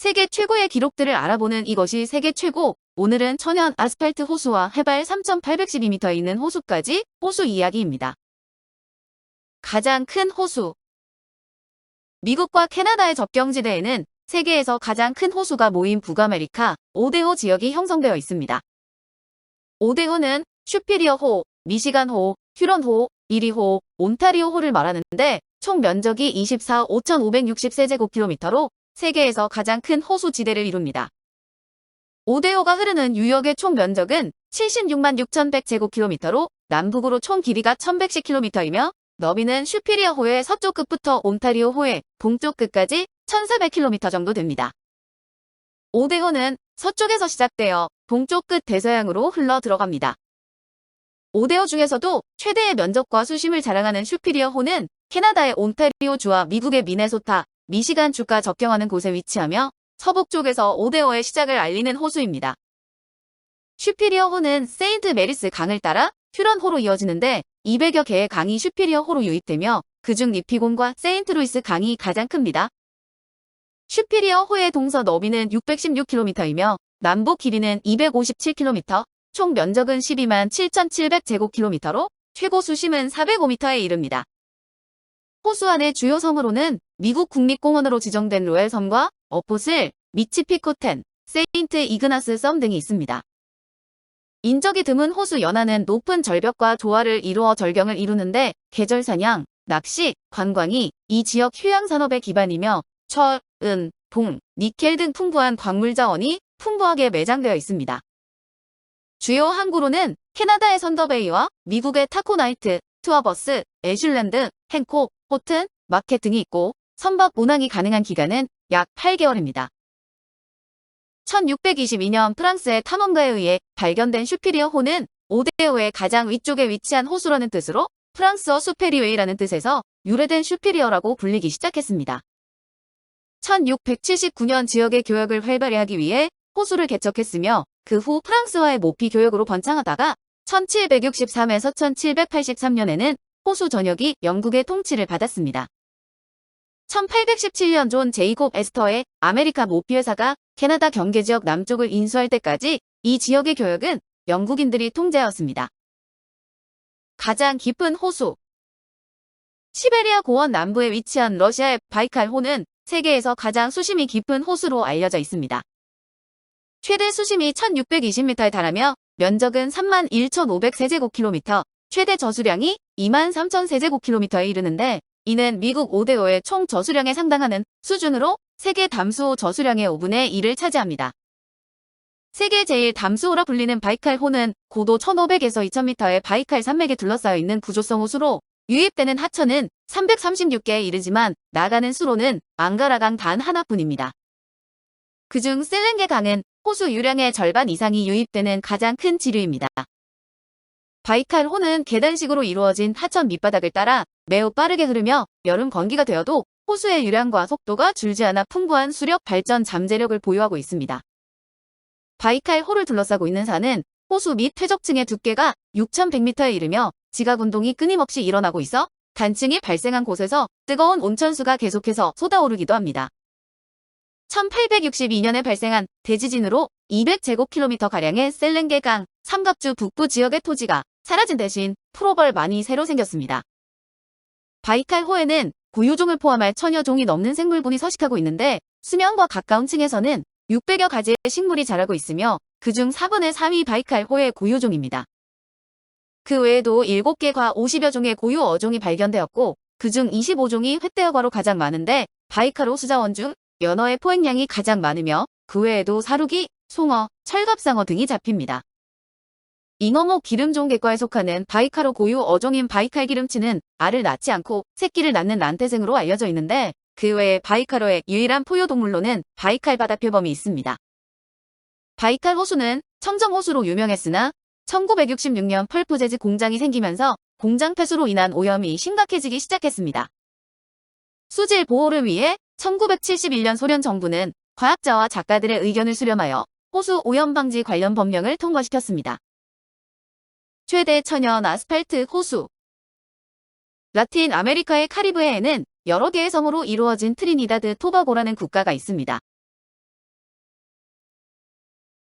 세계 최고의 기록들을 알아보는 이것이 세계 최고. 오늘은 천연 아스팔트 호수와 해발 3,812m 있는 호수까지 호수 이야기입니다. 가장 큰 호수. 미국과 캐나다의 접경지대에는 세계에서 가장 큰 호수가 모인 북아메리카 오데호 지역이 형성되어 있습니다. 오데호는 슈피리어호, 미시간호, 휴런호, 이리호, 온타리오호를 말하는데 총 면적이 24 5,560세제곱킬로미터로 세계에서 가장 큰 호수 지대를 이룹니다. 오데호가 흐르는 유역의 총 면적은 76만 6,100제곱킬로미터로 남북으로 총 길이가 1,110km이며 너비는 슈피리어 호의 서쪽 끝부터 온타리오 호의 동쪽 끝까지 1,400km 정도 됩니다. 오데호는 서쪽에서 시작되어 동쪽 끝 대서양으로 흘러 들어갑니다. 오데호 중에서도 최대의 면적과 수심을 자랑하는 슈피리어 호는 캐나다의 온타리오주와 미국의 미네소타, 미시간 주가 접경하는 곳에 위치하며 서북 쪽에서 오데호의 시작을 알리는 호수입니다. 슈피리어 호는 세인트 메리스 강을 따라 휴런호로 이어지는데 200여 개의 강이 슈피리어 호로 유입되며 그중 니피곤과 세인트루이스 강이 가장 큽니다. 슈피리어 호의 동서 너비는 616km이며 남북 길이는 257km, 총 면적은 12만 7,700제곱킬로미터로 최고 수심은 405m에 이릅니다. 호수 안의 주요 섬으로는 미국 국립공원으로 지정된 로엘 섬과 어포슬, 미치피코텐, 세인트 이그나스 섬 등이 있습니다. 인적이 드문 호수 연안은 높은 절벽과 조화를 이루어 절경을 이루는데 계절 사냥, 낚시, 관광이 이 지역 휴양 산업의 기반이며 철, 은, 봉, 니켈 등 풍부한 광물 자원이 풍부하게 매장되어 있습니다. 주요 항구로는 캐나다의 선더베이와 미국의 타코나이트, 투어버스, 애슐랜드, 행콕, 호튼, 마켓 등이 있고 선박 운항이 가능한 기간은 약 8개월입니다. 1622년 프랑스의 탐험가에 의해 발견된 슈피리어호는 오데오의 가장 위쪽에 위치한 호수라는 뜻으로 프랑스어 수페리웨이라는 뜻에서 유래된 슈피리어라고 불리기 시작했습니다. 1679년 지역의 교역을 활발히 하기 위해 호수를 개척했으며 그 후 프랑스와의 모피 교역으로 번창하다가 1763에서 1783년에는 호수 전역이 영국의 통치를 받았습니다. 1817년 존 제이콥 에스터의 아메리카 모피 회사가 캐나다 경계 지역 남쪽을 인수할 때까지 이 지역의 교역은 영국인들이 통제하였습니다. 가장 깊은 호수 시베리아 고원 남부에 위치한 러시아의 바이칼호는 세계에서 가장 수심이 깊은 호수로 알려져 있습니다. 최대 수심이 1620m에 달하며 면적은 3만 1,500 세제곱킬로미터, 최대 저수량이 2만 3,000세제곱킬로미터에 이르는데 이는 미국 오데오의 총 저수량에 상당하는 수준으로 세계 담수호 저수량의 5분의 1을 차지합니다. 세계 제일 담수호라 불리는 바이칼호는 고도 1500에서 2000m의 바이칼 산맥에 둘러싸여 있는 구조성 호수로 유입되는 하천은 336개에 이르지만 나가는 수로는 앙가라강 단 하나뿐입니다. 그중 셀렌게 강은 호수 유량의 절반 이상이 유입되는 가장 큰 지류입니다. 바이칼호는 계단식으로 이루어진 하천 밑바닥을 따라 매우 빠르게 흐르며 여름 건기가 되어도 호수의 유량과 속도가 줄지 않아 풍부한 수력 발전 잠재력을 보유하고 있습니다. 바이칼호를 둘러싸고 있는 산은 호수 및 퇴적층의 두께가 6,100m에 이르며 지각운동이 끊임없이 일어나고 있어 단층이 발생한 곳에서 뜨거운 온천수가 계속해서 쏟아오르기도 합니다. 1862년에 발생한 대지진으로 200제곱킬로미터가량의 셀렌게강 삼각주 북부 지역의 토지가 사라진 대신 프로벌만이 새로 생겼습니다. 바이칼호에는 고유종을 포함할 천여 종이 넘는 생물군이 서식하고 있는데 수면과 가까운 층에서는 600여 가지의 식물이 자라고 있으며 그중 4분의 3이 바이칼호의 고유종입니다. 그 외에도 7개 과 50여 종의 고유 어종이 발견되었고 그중 25종이 횟대어과로 가장 많은데 바이칼호 수자원 중 연어의 포획량이 가장 많으며 그 외에도 사루기, 송어, 철갑상어 등이 잡힙니다. 잉어목 기름종 객과에 속하는 바이칼호 고유 어종인 바이칼 기름치는 알을 낳지 않고 새끼를 낳는 난태생으로 알려져 있는데 그 외에 바이칼호의 유일한 포효동물로는 바이칼 바다표범이 있습니다. 바이칼 호수는 청정호수로 유명했으나 1966년 펄프 재즈 공장이 생기면서 공장 폐수로 인한 오염이 심각해지기 시작했습니다. 수질 보호를 위해 1971년 소련 정부는 과학자와 작가들의 의견을 수렴하여 호수 오염 방지 관련 법령을 통과시켰습니다. 최대 천연 아스팔트 호수 라틴 아메리카의 카리브해에는 여러 개의 섬으로 이루어진 트리니다드 토바고라는 국가가 있습니다.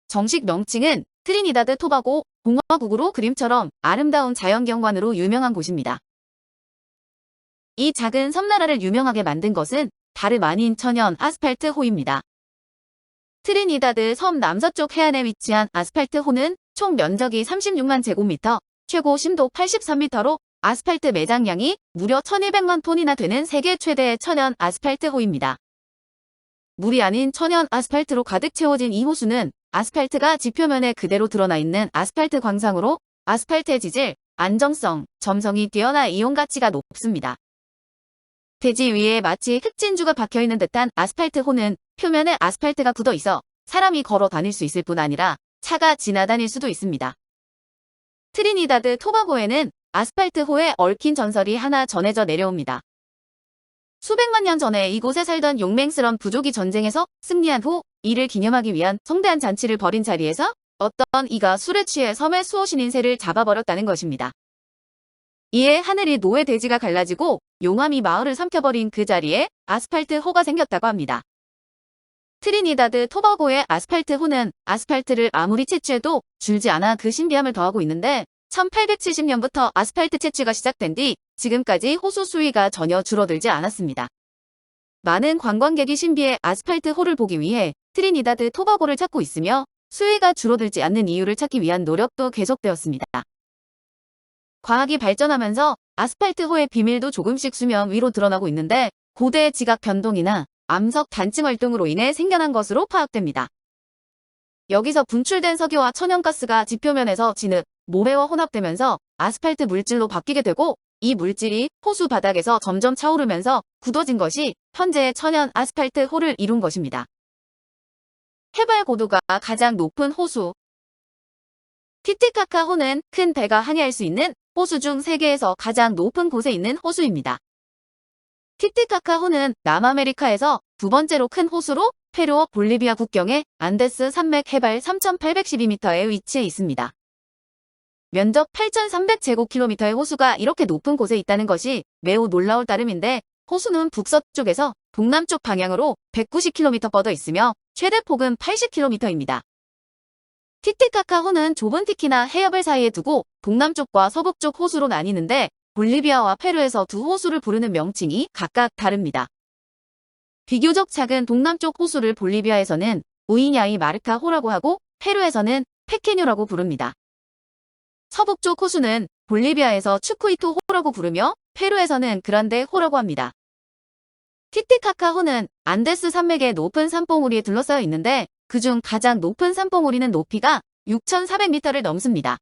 정식 명칭은 트리니다드 토바고 공화국으로 그림처럼 아름다운 자연경관으로 유명한 곳입니다. 이 작은 섬나라를 유명하게 만든 것은 다름 아닌 천연 아스팔트 호입니다. 트리니다드 섬 남서쪽 해안에 위치한 아스팔트 호는 총 면적이 36만 제곱미터, 최고 심도 83m로 아스팔트 매장량이 무려 1200만 톤이나 되는 세계 최대의 천연 아스팔트 호입니다. 물이 아닌 천연 아스팔트로 가득 채워진 이 호수는 아스팔트가 지표면에 그대로 드러나 있는 아스팔트 광상으로 아스팔트의 지질, 안정성, 점성이 뛰어나 이용 가치가 높습니다. 대지 위에 마치 흑진주가 박혀있는 듯한 아스팔트 호는 표면에 아스팔트가 굳어 있어 사람이 걸어 다닐 수 있을 뿐 아니라 차가 지나다닐 수도 있습니다. 트리니다드 토바고에는 아스팔트 호에 얽힌 전설이 하나 전해져 내려옵니다. 수백만 년 전에 이곳에 살던 용맹스런 부족이 전쟁에서 승리한 후 이를 기념하기 위한 성대한 잔치를 벌인 자리에서 어떤 이가 술에 취해 섬의 수호신인 새를 잡아버렸다는 것입니다. 이에 하늘이 노예 대지가 갈라지고 용암이 마을을 삼켜버린 그 자리에 아스팔트 호가 생겼다고 합니다. 트리니다드 토바고의 아스팔트 호는 아스팔트를 아무리 채취해도 줄지 않아 그 신비함을 더하고 있는데 1870년부터 아스팔트 채취가 시작된 뒤 지금까지 호수 수위가 전혀 줄어들지 않았습니다. 많은 관광객이 신비의 아스팔트 호를 보기 위해 트리니다드 토바고를 찾고 있으며 수위가 줄어들지 않는 이유를 찾기 위한 노력도 계속되었습니다. 과학이 발전하면서 아스팔트 호의 비밀도 조금씩 수면 위로 드러나고 있는데 고대 지각 변동이나 암석 단층 활동으로 인해 생겨난 것으로 파악됩니다. 여기서 분출된 석유와 천연가스가 지표면에서 진흙, 모래와 혼합되면서 아스팔트 물질로 바뀌게 되고 이 물질이 호수 바닥에서 점점 차오르면서 굳어진 것이 현재의 천연 아스팔트 호를 이룬 것입니다. 해발 고도가 가장 높은 호수 티티카카 호는 큰 배가 항해할 수 있는 호수 중 세계에서 가장 높은 곳에 있는 호수입니다. 티티카카 호는 남아메리카에서 두 번째로 큰 호수로 페루와 볼리비아 국경의 안데스 산맥 해발 3,812m에 위치해 있습니다. 면적 8,300제곱킬로미터의 호수가 이렇게 높은 곳에 있다는 것이 매우 놀라울 따름인데 호수는 북서쪽에서 동남쪽 방향으로 190km 뻗어 있으며 최대 폭은 80km입니다. 티티카카호는 좁은 티키나 해협을 사이에 두고 동남쪽과 서북쪽 호수로 나뉘는데 볼리비아와 페루에서 두 호수를 부르는 명칭이 각각 다릅니다. 비교적 작은 동남쪽 호수를 볼리비아에서는 우이냐이 마르카 호라고 하고 페루에서는 페케뇨라고 부릅니다. 서북쪽 호수는 볼리비아에서 추쿠이토 호라고 부르며 페루에서는 그란데 호라고 합니다. 티티카카호는 안데스 산맥의 높은 산봉우리에 둘러싸여 있는데 그중 가장 높은 산봉우리는 높이가 6,400m를 넘습니다.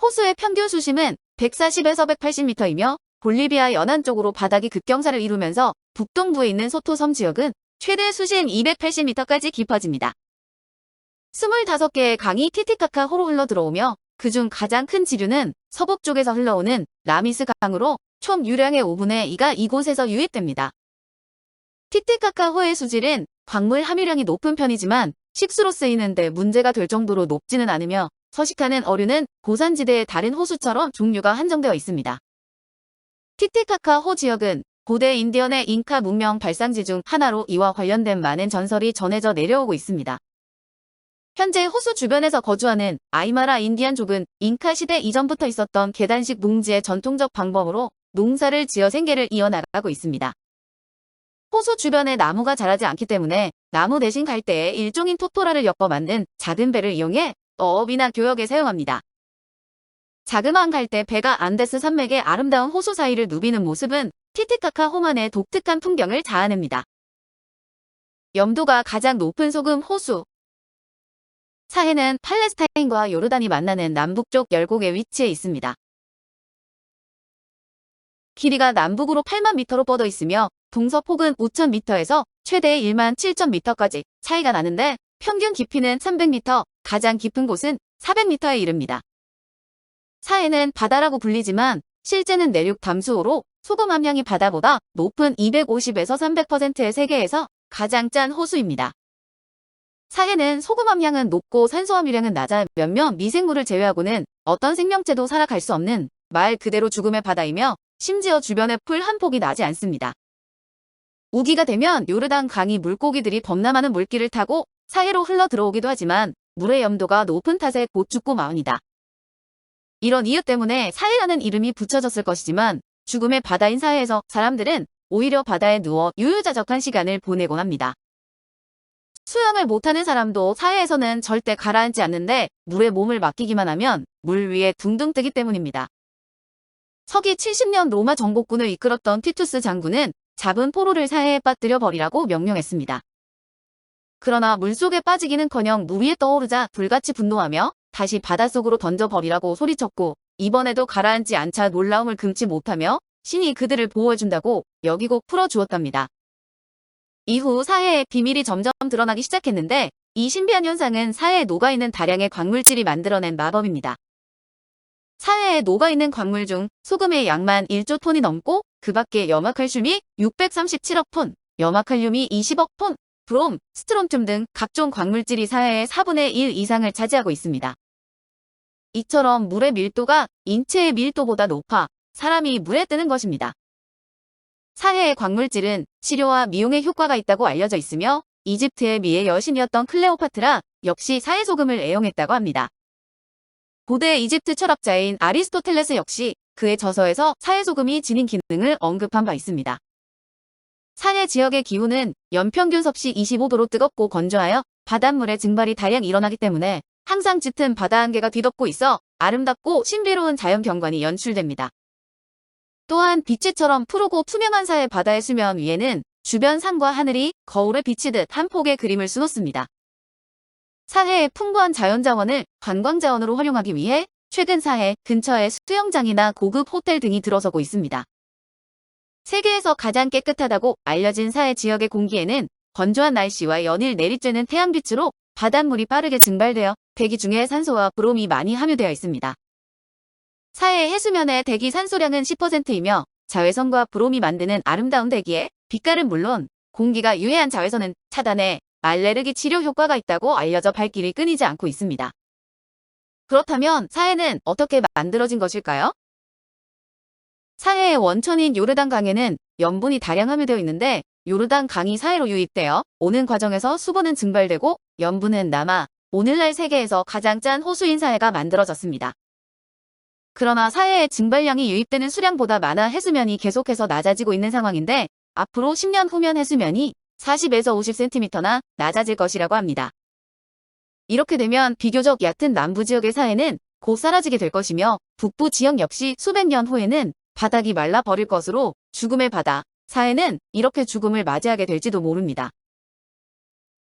호수의 평균 수심은 140에서 180m이며 볼리비아 연안 쪽으로 바닥이 급경사를 이루면서 북동부에 있는 소토섬 지역은 최대 수심 280m까지 깊어집니다. 25개의 강이 티티카카 호로 흘러 들어오며 그중 가장 큰 지류는 서북쪽에서 흘러오는 라미스 강으로 총 유량의 5분의 2가 이곳에서 유입됩니다. 티티카카 호의 수질은 광물 함유량이 높은 편이지만 식수로 쓰이는데 문제가 될 정도로 높지는 않으며 서식하는 어류는 고산지대의 다른 호수처럼 종류가 한정되어 있습니다. 티티카카 호 지역은 고대 인디언의 잉카 문명 발상지 중 하나로 이와 관련된 많은 전설이 전해져 내려오고 있습니다. 현재 호수 주변에서 거주하는 아이마라 인디안족은 잉카 시대 이전부터 있었던 계단식 뭉지의 전통적 방법으로 농사를 지어 생계를 이어나가고 있습니다. 호수 주변에 나무가 자라지 않기 때문에 나무 대신 갈대에 일종인 토토라를 엮어 만든 작은 배를 이용해 어업이나 교역에 사용합니다. 자그마한 갈대 배가 안데스 산맥의 아름다운 호수 사이를 누비는 모습은 티티카카 호만의 독특한 풍경을 자아냅니다. 염도가 가장 높은 소금 호수 사해는 팔레스타인과 요르단이 만나는 남북쪽 열곡에 위치해 있습니다. 길이가 남북으로 8만 미터로 뻗어 있으며 동서폭은 5,000m에서 최대 1만 7,000m까지 차이가 나는데 평균 깊이는 300m, 가장 깊은 곳은 400m에 이릅니다. 사해는 바다라고 불리지만 실제는 내륙 담수호로 소금 함량이 바다보다 높은 250에서 300%의 세계에서 가장 짠 호수입니다. 사해는 소금 함량은 높고 산소 함유량은 낮아 몇몇 미생물을 제외하고는 어떤 생명체도 살아갈 수 없는 말 그대로 죽음의 바다이며 심지어 주변에 풀 한 폭이 나지 않습니다. 우기가 되면 요르단 강이 물고기들이 범람하는 물길을 타고 사해로 흘러 들어오기도 하지만 물의 염도가 높은 탓에 곧 죽고 마흔이다. 이런 이유 때문에 사해라는 이름이 붙여졌을 것이지만 죽음의 바다인 사해에서 사람들은 오히려 바다에 누워 유유자적한 시간을 보내곤 합니다. 수영을 못하는 사람도 사해에서는 절대 가라앉지 않는데 물에 몸을 맡기기만 하면 물 위에 둥둥 뜨기 때문입니다. 서기 70년 로마 정복군을 이끌었던 티투스 장군은 잡은 포로를 사해에 빠뜨려 버리라고 명령했습니다. 그러나 물속에 빠지기는커녕 물 위에 떠오르자 불같이 분노하며 다시 바닷속으로 던져버리라고 소리쳤고 이번에도 가라앉지 않자 놀라움을 금치 못하며 신이 그들을 보호해준다고 여기고 풀어주었답니다. 이후 사해의 비밀이 점점 드러나기 시작했는데 이 신비한 현상은 사해에 녹아있는 다량의 광물질이 만들어낸 마법입니다. 사해에 녹아있는 광물 중 소금의 양만 1조 톤이 넘고 그 밖에 염화칼슘이 637억 톤, 염화칼륨이 20억 톤, 브롬, 스트론튬 등 각종 광물질이 사해의 4분의 1 이상을 차지하고 있습니다. 이처럼 물의 밀도가 인체의 밀도보다 높아 사람이 물에 뜨는 것입니다. 사해의 광물질은 치료와 미용에 효과가 있다고 알려져 있으며 이집트의 미의 여신이었던 클레오파트라 역시 사해소금을 애용했다고 합니다. 고대 이집트 철학자인 아리스토텔레스 역시 그의 저서에서 사해소금이 지닌 기능을 언급한 바 있습니다. 사해 지역의 기후는 연평균 섭씨 25도로 뜨겁고 건조하여 바닷물의 증발이 다량 일어나기 때문에 항상 짙은 바다 안개가 뒤덮고 있어 아름답고 신비로운 자연 경관이 연출됩니다. 또한 빛이처럼 푸르고 투명한 사해 바다의 수면 위에는 주변 산과 하늘이 거울에 비치듯 한 폭의 그림을 수놓습니다. 사해의 풍부한 자연자원을 관광자원으로 활용하기 위해 최근 사해 근처에 수영장이나 고급 호텔 등이 들어서고 있습니다. 세계에서 가장 깨끗하다고 알려진 사해 지역의 공기에는 건조한 날씨와 연일 내리쬐는 태양빛으로 바닷물이 빠르게 증발되어 대기 중에 산소와 브롬이 많이 함유되어 있습니다. 사해 해수면의 대기 산소량은 10%이며 자외선과 브롬이 만드는 아름다운 대기에 빛깔은 물론 공기가 유해한 자외선은 차단해 알레르기 치료 효과가 있다고 알려져 발길이 끊이지 않고 있습니다. 그렇다면 사해는 어떻게 만들어진 것일까요? 사해의 원천인 요르단 강에는 염분이 다량 함유되어 있는데 요르단 강이 사해로 유입되어 오는 과정에서 수분은 증발되고 염분은 남아 오늘날 세계에서 가장 짠 호수인 사해가 만들어졌습니다. 그러나 사해의 증발량이 유입되는 수량보다 많아 해수면이 계속해서 낮아지고 있는 상황인데 앞으로 10년 후면 해수면이 40에서 50cm나 낮아질 것이라고 합니다. 이렇게 되면 비교적 얕은 남부 지역의 사해는 곧 사라지게 될 것이며 북부 지역 역시 수백 년 후에는 바닥이 말라 버릴 것으로 죽음의 바다, 사해는 이렇게 죽음을 맞이하게 될지도 모릅니다.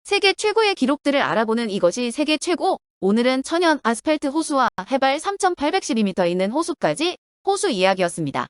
세계 최고의 기록들을 알아보는 이것이 세계 최고! 오늘은 천연 아스팔트 호수와 해발 3,812m 있는 호수까지 호수 이야기였습니다.